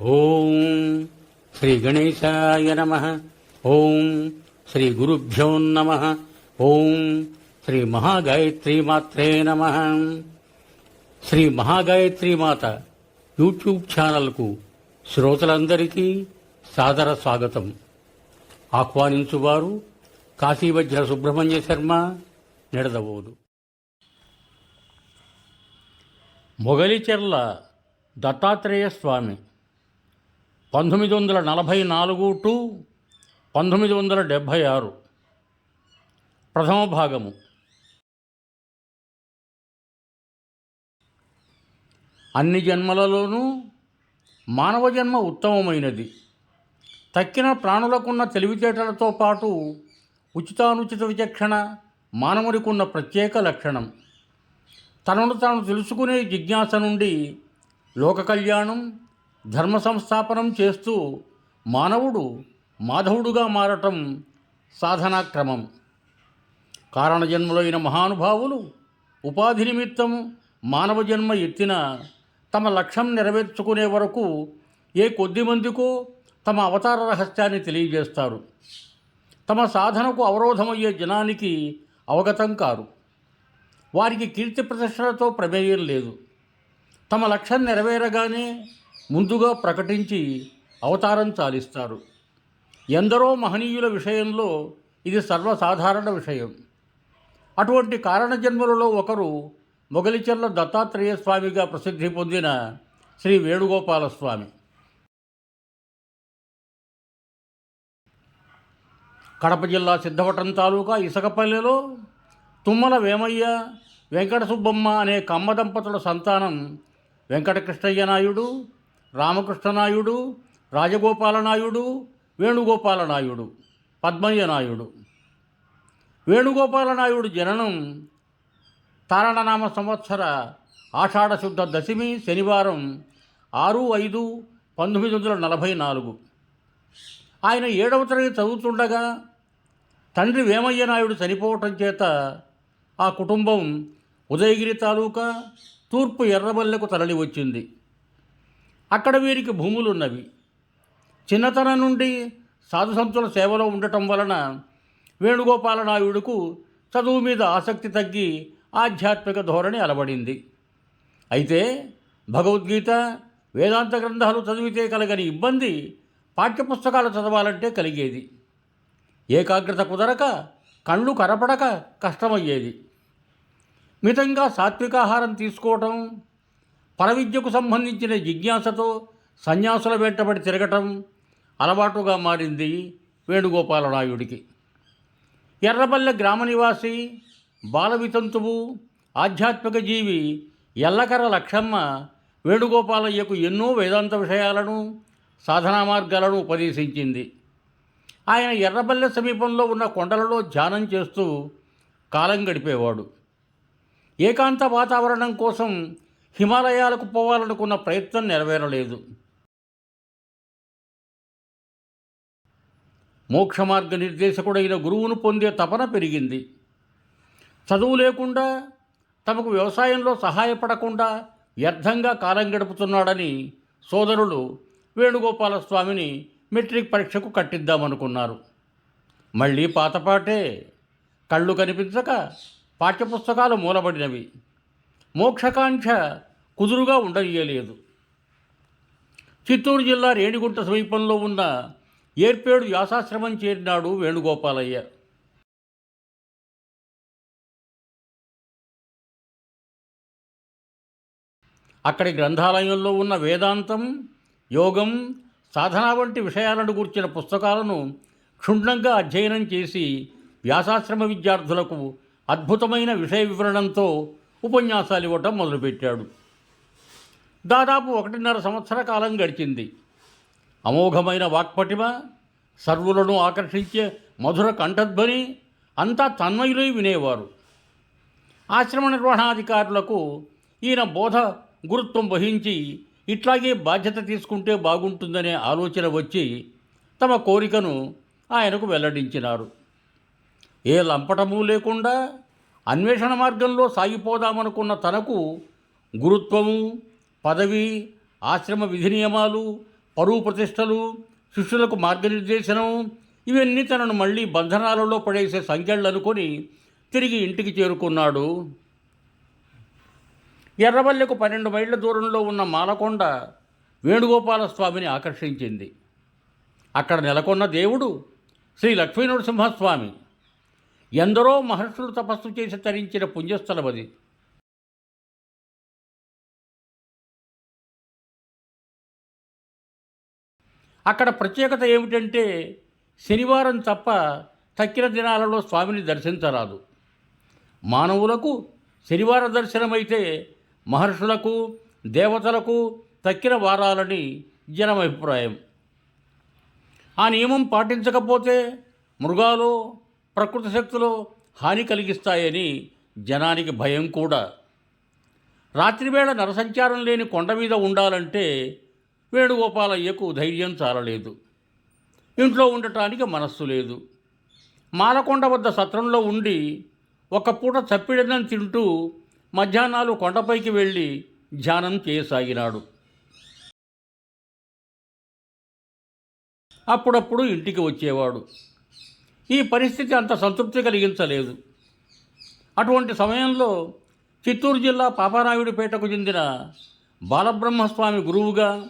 ఓం శ్రీ గణేశాయ నమ. ఓం శ్రీ గురుభ్యో నమ. ఓం శ్రీ మహాగాయత్రి మాత్రే నమ. శ్రీ మహాగాయత్రి మాత యూట్యూబ్ ఛానల్కు శ్రోతలందరికీ సాదర స్వాగతం. ఆహ్వానించువారు కాశీవజ్ర సుబ్రహ్మణ్య శర్మ నిడదవోదు. మొగలిచెర్ల దత్తాత్రేయ స్వామి. పంతొమ్మిది వందల నలభై నాలుగు టు పంతొమ్మిది వందల డెబ్భై ఆరు. ప్రథమ భాగము. అన్ని జన్మలలోనూ మానవ జన్మ ఉత్తమమైనది. తక్కిన ప్రాణులకున్న తెలివితేటలతో పాటు ఉచితానుచిత విచక్షణ మానవుడికున్న ప్రత్యేక లక్షణం. తనను తాను తెలుసుకునే జిజ్ఞాస నుండి లోక కళ్యాణం ధర్మ సంస్థాపనం చేస్తూ మానవుడు మాధవుడుగా మారటం సాధనా క్రమం కారణజన్ములైన మహానుభావులు ఉపాధి నిమిత్తం మానవ జన్మ ఎత్తిన తమ లక్ష్యం నెరవేర్చుకునే వరకు ఏ కొద్ది మందికో తమ అవతార రహస్యాన్ని తెలియజేస్తారు. తమ సాధనకు అవరోధమయ్యే జనానికి అవగతం కారు. వారికి కీర్తి ప్రతిష్టలతో ప్రమేయం లేదు. తమ లక్ష్యం నెరవేరగానే ముందుగా ప్రకటించి అవతారం చాలిస్తారు. ఎందరో మహనీయుల విషయంలో ఇది సర్వసాధారణ విషయం. అటువంటి కారణజన్మలలో ఒకరు మొగలిచెర్ల దత్తాత్రేయ స్వామిగా ప్రసిద్ధి పొందిన శ్రీ వేణుగోపాల స్వామి కడప జిల్లా సిద్ధవటం తాలూకా ఇసకపల్లెలో తుమ్మల వేమయ్య వెంకట సుబ్బమ్మ అనే కమ్మ దంపతుల సంతానం వెంకటకృష్ణయ్య నాయుడు రామకృష్ణ నాయుడు వేణుగోపాలనాయుడు నాయుడు పద్మయ్య నాయుడు వేణుగోపాలనాయుడు జననం తారణనామ సంవత్సర ఆషాఢశుద్ధ దశమి శనివారం ఆరు ఐదు పంతొమ్మిది వందల నలభై నాలుగు. ఆయన ఏడవ తరగతి చదువుతుండగా తండ్రి వేమయ్య నాయుడు చనిపోవటం చేత ఆ కుటుంబం ఉదయగిరి తాలూకా తూర్పు ఎర్రబల్లెకు తరలి వచ్చింది అక్కడ వీరికి భూములున్నవి. చిన్నతనం నుండి సాధు సంతుల సేవలో ఉండటం వలన వేణుగోపాల నాయుడుకు చదువు మీద ఆసక్తి తగ్గి ఆధ్యాత్మిక ధోరణి అలవడింది. అయితే భగవద్గీత వేదాంత గ్రంథాలు చదివితే కలగని ఇబ్బంది పాఠ్యపుస్తకాలు చదవాలంటే కలిగేది. ఏకాగ్రత కుదరక కళ్ళు కరపడక కష్టమయ్యేది. మితంగా సాత్వికాహారం తీసుకోవటం పరవిద్యకు సంబంధించిన జిజ్ఞాసతో సన్యాసుల వెంటబడి తిరగటం అలవాటుగా మారింది వేణుగోపాలనాయుడికి ఎర్రబల్లె గ్రామ నివాసి బాలవితంతువు ఆధ్యాత్మిక జీవి ఎల్లకర లక్షమ్మ వేణుగోపాలయ్యకు ఎన్నో వేదాంత విషయాలను సాధనా మార్గాలను ఉపదేశించింది. ఆయన ఎర్రబల్లె సమీపంలో ఉన్న కొండలలో ధ్యానం చేస్తూ కాలం గడిపేవాడు. ఏకాంత వాతావరణం కోసం హిమాలయాలకు పోవాలనుకున్న ప్రయత్నం నెరవేరలేదు. మోక్ష మార్గ నిర్దేశకుడైన గురువును పొందే తపన పెరిగింది. చదువు లేకుండా తమకు వ్యవసాయంలో సహాయపడకుండా వ్యర్థంగా కాలం గడుపుతున్నాడని సోదరులు వేణుగోపాలస్వామిని మెట్రిక్ పరీక్షకు కట్టిద్దామనుకున్నారు. మళ్ళీ పాతపాటే కళ్ళు కనిపించక పాఠ్యపుస్తకాలు మూలబడినవి. మోక్షకాంక్ష కుదురుగా ఉండనీయలేదు చిత్తూరు జిల్లా రేణిగుంట సమీపంలో ఉన్న ఏర్పేడు వ్యాసాశ్రమం చేరినాడు వేణుగోపాలయ్య. అక్కడి గ్రంథాలయంలో ఉన్న వేదాంతం యోగం సాధన వంటి విషయాలను గుర్చిన పుస్తకాలను క్షుణ్ణంగా అధ్యయనం చేసి వ్యాసాశ్రమ విద్యార్థులకు అద్భుతమైన విషయ వివరణంతో ఉపన్యాసాలు ఇవ్వటం మొదలుపెట్టాడు. దాదాపు ఒకటిన్నర సంవత్సర కాలం గడిచింది. అమోఘమైన వాక్పటిమ సర్వులను ఆకర్షించే మధుర కంఠధ్వని అంతా తన్మయులై వినేవారు. ఆశ్రమ నిర్వహణాధికారులకు ఈయన బోధ గురుత్వం వహించి ఇట్లాగే బాధ్యత తీసుకుంటే బాగుంటుందనే ఆలోచన వచ్చి తమ కోరికను ఆయనకు వెల్లడించినారు. ఏ లంపటము లేకుండా అన్వేషణ మార్గంలో సాగిపోదామనుకున్న తనకు గురుత్వము పదవి ఆశ్రమ విధి నియమాలు పరువు ప్రతిష్టలు శిష్యులకు మార్గనిర్దేశనం ఇవన్నీ తనను మళ్ళీ బంధనాలలో పడేసే సంఖ్యలు అనుకొని తిరిగి ఇంటికి చేరుకున్నాడు. ఎర్రవల్లెకు పన్నెండు మైళ్ళ దూరంలో ఉన్న మాలకొండ వేణుగోపాల స్వామిని ఆకర్షించింది. అక్కడ నెలకొన్న దేవుడు శ్రీ లక్ష్మీ నరసింహస్వామి ఎందరో మహర్షులు తపస్సు చేసి తరించిన పుణ్యస్థలం అక్కడ ప్రత్యేకత ఏమిటంటే శనివారం తప్ప తక్కిన దినాలలో స్వామిని దర్శించరాదు. మానవులకు శనివార దర్శనమైతే మహర్షులకు దేవతలకు తక్కిన వారాలని జనం అభిప్రాయం ఆ నియమం పాటించకపోతే మృగాలు ప్రకృతి శక్తులు హాని కలిగిస్తాయని జనానికి భయం కూడా. రాత్రివేళ నరసంచారం లేని కొండ మీద ఉండాలంటే వేణుగోపాలయ్యకు ధైర్యం చాలలేదు. ఇంట్లో ఉండటానికి మనస్సు లేదు. మాలకొండ వద్ద సత్రంలో ఉండి ఒక పూట చప్పిడనం తింటూ మధ్యాహ్నాలు కొండపైకి వెళ్ళి ధ్యానం చేయసాగినాడు. అప్పుడప్పుడు ఇంటికి వచ్చేవాడు. ఈ పరిస్థితి అంత సంతృప్తి కలిగించలేదు. అటువంటి సమయంలో చిత్తూరు జిల్లా పాపారాయుడిపేటకు చెందిన బాలబ్రహ్మస్వామి గురువుగా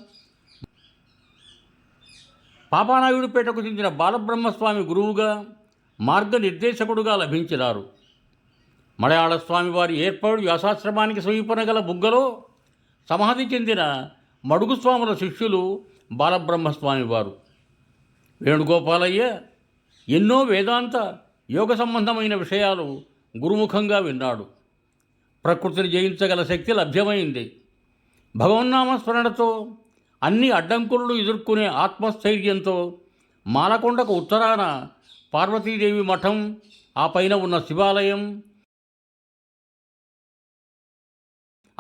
పాపానాయుడుపేటకు చెందిన బాలబ్రహ్మస్వామి గురువుగా మార్గనిర్దేశకుడుగా లభించినారు. మలయాళ స్వామివారి ఏర్పాటు వ్యాసాశ్రమానికి సమీపన గల బుగ్గలో సమాధి చెందిన మడుగు స్వాముల శిష్యులు బాలబ్రహ్మస్వామి వారు. వేణుగోపాలయ్య ఎన్నో వేదాంత యోగ సంబంధమైన విషయాలు గురుముఖంగా విన్నాడు. ప్రకృతిని జయించగల శక్తి లభ్యమైంది. భగవన్నామస్మరణతో అన్ని అడ్డంకులను ఎదుర్కొనే ఆత్మస్థైర్యంతో మాలకొండకు ఉత్తరాన పార్వతీదేవి మఠం ఆ పైన ఉన్న శివాలయం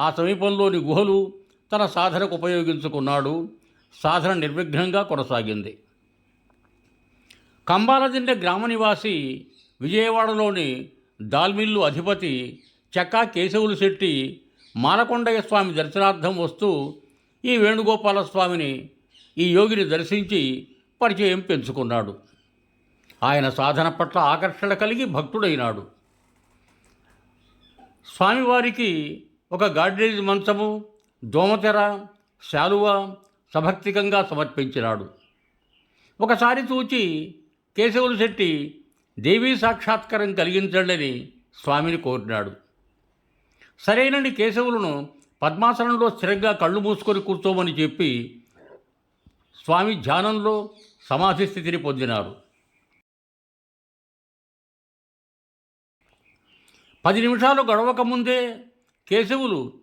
ఆ సమీపంలోని గుహలు తన సాధనకు ఉపయోగించుకున్నాడు. సాధన నిర్విఘ్నంగా కొనసాగింది. కంబాలదిండె గ్రామ నివాసి విజయవాడలోని దాల్మిల్లు అధిపతి చెక్కా కేశవులు శెట్టి మాలకొండయ్య స్వామి దర్శనార్థం వస్తూ ఈ వేణుగోపాల స్వామిని ఈ యోగిని దర్శించి పరిచయం పెంచుకున్నాడు. ఆయన సాధన పట్ల ఆకర్షణ కలిగి భక్తుడైనాడు. స్వామివారికి ఒక గాడ్రేజ్ మంచము దోమతెర శాలువ సభక్తికంగా సమర్పించినాడు. ఒకసారి చూచి కేశవులు శెట్టి దేవీ సాక్షాత్కారం కలిగించండి స్వామిని కోరినాడు. సరైనని కేశవులను పద్మాసనంలో స్థిరంగా కళ్ళు మూసుకొని కూర్చోమని చెప్పి స్వామి ధ్యానంలో సమాధి స్థితిని పొందినారు. పది నిమిషాలు గడవక ముందే కేశవులు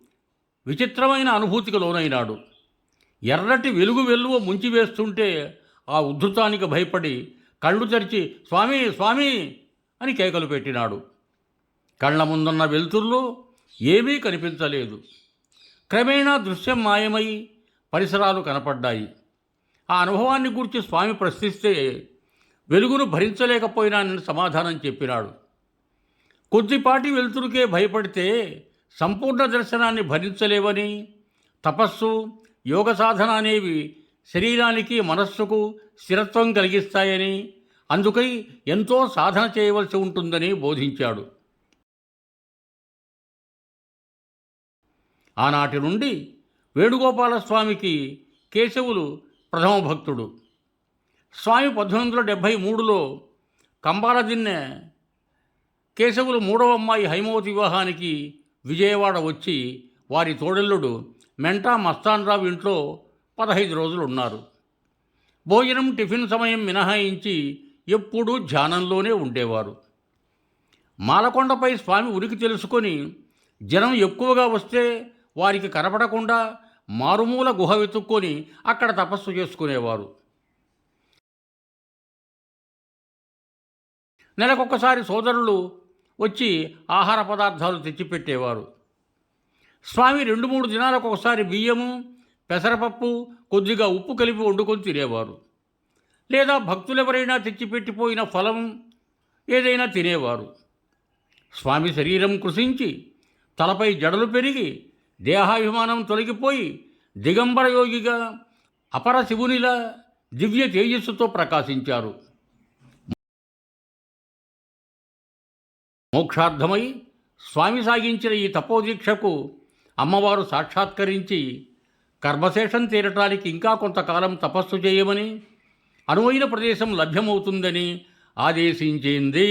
విచిత్రమైన అనుభూతికి లోనైనాడు. ఎర్రటి వెలుగు వెల్లువ ముంచివేస్తుంటే ఆ ఉద్ధృతానికి భయపడి కళ్ళు తెరిచి స్వామి స్వామి అని కేకలు పెట్టినాడు. కళ్ళ ముందున్న వెలుతురులో ఏమీ కనిపించలేదు. క్రమేణా దృశ్యం మాయమై పరిసరాలు కనపడ్డాయి. ఆ అనుభవాన్ని గురించి స్వామి ప్రశ్నిస్తే వెలుగును భరించలేకపోయినానని సమాధానం చెప్పినాడు. కొద్దిపాటి వెలుతురుకే భయపడితే సంపూర్ణ దర్శనాన్ని భరించలేవని తపస్సు యోగ సాధన అనేవి శరీరానికి మనస్సుకు స్థిరత్వం కలిగిస్తాయని అందుకై ఎంతో సాధన చేయవలసి ఉంటుందని బోధించాడు. ఆనాటి నుండి వేణుగోపాల స్వామికి కేశవులు ప్రథమ భక్తుడు. స్వామి పద్దెనిమిది వందల డెబ్భై మూడులో కంబాలదిన్నె కేశవులు మూడవ అమ్మాయి హైమవతి వివాహానికి విజయవాడ వచ్చి వారి తోడల్లుడు మెంటా మస్తాన్రావు ఇంట్లో పదహైదు రోజులు ఉన్నారు భోజనం టిఫిన్ సమయం మినహాయించి ఎప్పుడూ ధ్యానంలోనే ఉండేవారు. మాలకొండపై స్వామి ఉనికి తెలుసుకొని జనం ఎక్కువగా వస్తే వారికి కనపడకుండా మారుమూల గుహ వెతుక్కొని అక్కడ తపస్సు చేసుకునేవారు. నెలకొకసారి సోదరులు వచ్చి ఆహార పదార్థాలు తెచ్చిపెట్టేవారు. స్వామి రెండు మూడు దినాలకు ఒకసారి బియ్యము పెసరపప్పు కొద్దిగా ఉప్పు కలిపి వండుకొని తినేవారు. లేదా భక్తులెవరైనా తెచ్చిపెట్టిపోయిన ఫలం ఏదైనా తినేవారు. స్వామి శరీరం కృషించి తలపై జడలు పెరిగి దేహాభిమానం తొలగిపోయి దిగంబర యోగిగా అపర శివునిలా దివ్య తేజస్సుతో ప్రకాశించారు. మోక్షార్థమై స్వామి సాగించిన ఈ తపోదీక్షకు అమ్మవారు సాక్షాత్కరించి కర్మశేషం తీరటానికి ఇంకా కొంతకాలం తపస్సు చేయమని అనువైన ప్రదేశం లభ్యమవుతుందని ఆదేశించింది.